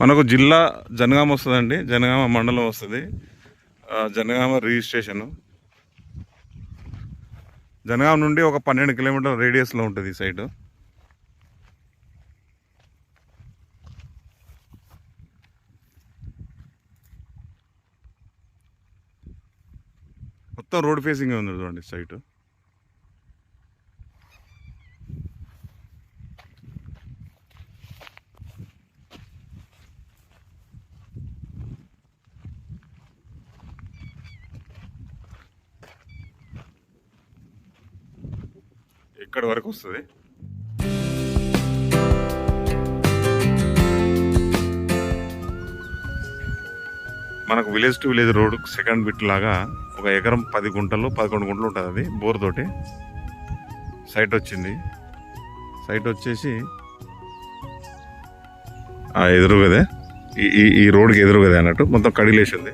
మనకు జిల్లా జనగామ వస్తుందండి. జనగామ మండలం వస్తుంది. జనగామ రిజిస్ట్రేషన్. జనగామ నుండి ఒక పన్నెండు కిలోమీటర్ల రేడియస్లో ఉంటుంది ఈ సైట్. మొత్తం రోడ్ ఫేసింగ్ ఉంది చూడండి సైటు. ఇక్కడ వరకు వస్తుంది. మనకు village to village road second bit లాగా ఒక ఎకరం పది గుంటలు పదకొండు గుంటలు ఉంటుంది అది బోర్ తోటి. సైట్ వచ్చింది. సైట్ వచ్చేసి ఎదురు కదే ఈ ఈ రోడ్కి ఎదురు కదే అన్నట్టు మొత్తం కడిలేసింది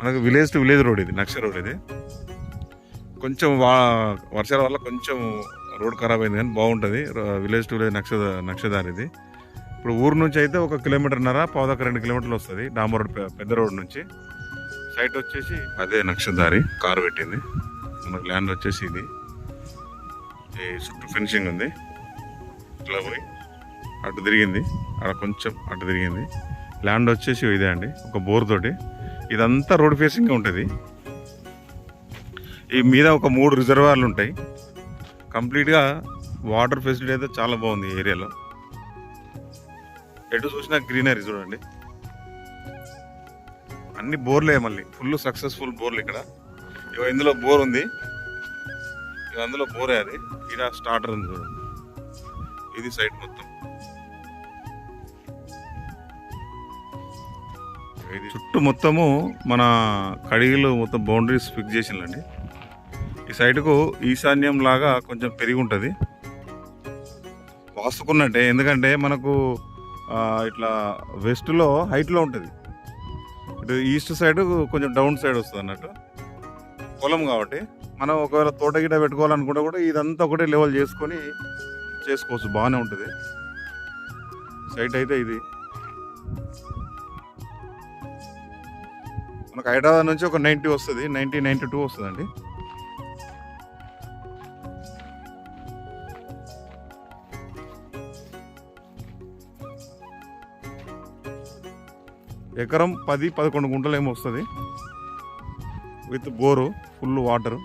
మనకు విలేజ్ టు విలేజ్ రోడ్ ఇది నక్ష రోడ్ ఇది. కొంచెం వా వర్షాల వల్ల కొంచెం రోడ్ ఖరాబ్ అయింది కానీ బాగుంటుంది. విలేజ్ టు విలేజ్ నక్ష నక్షదారి ఇది. ఇప్పుడు ఊరు నుంచి అయితే ఒక కిలోమీటర్న్నర పావుదాకా రెండు కిలోమీటర్లు వస్తుంది. డాంబర్ రోడ్ పెద్ద రోడ్ నుంచి. సైట్ వచ్చేసి అదే నక్షదారి కారు పెట్టింది. మనకు ల్యాండ్ వచ్చేసి ఇది. చుట్టూ ఫినిషింగ్ ఉంది. ఇట్లా పోయి అటు తిరిగింది. అక్కడ కొంచెం అటు తిరిగింది. ల్యాండ్ వచ్చేసి ఇదే అండి ఒక బోర్ తోటి. ఇదంతా రోడ్ ఫేసింగ్ ఉంటుంది. ఈ మీద ఒక మూడు రిజర్వాయర్లు ఉంటాయి. కంప్లీట్గా వాటర్ ఫెసిలిటీ అయితే చాలా బాగుంది ఏరియాలో. ఎటు చూసినా గ్రీనరీ చూడండి. అన్ని బోర్లే మళ్ళీ. ఫుల్ సక్సెస్ఫుల్ బోర్లు ఇక్కడ. ఇగో ఇందులో బోర్ ఉంది. ఇక అందులో బోరే అది. ఇక్కడ స్టార్టర్ ఉంది చూడండి. ఇది సైడ్ మొత్తం. ఇది చుట్టూ మొత్తము మన కడిగిలో మొత్తం బౌండరీస్ ఫిక్స్ చేసిందండి ఈ సైడ్కు ఈశాన్యం లాగా కొంచెం పెరిగి ఉంటుంది వాసుకున్నట్టే ఎందుకంటే మనకు ఇట్లా వెస్ట్లో హైట్లో ఉంటుంది. ఇటు ఈస్ట్ సైడ్ కొంచెం డౌన్ సైడ్ వస్తుంది అన్నట్టు. పొలం కాబట్టి మనం ఒకవేళ తోట గిట పెట్టుకోవాలనుకుంటే కూడా ఇదంతా ఒకటే లెవెల్ చేసుకొని చేసుకోవచ్చు బాగానే ఉంటుంది. సైట్ అయితే ఇది. మనకు హైదరాబాద్ నుంచి ఒక నైంటీ వస్తుంది నైంటీ నైంటీ టూ వస్తుందండి. ఎకరం పది పదకొండు గుంటలు ఏమో వస్తుంది. With bore full water.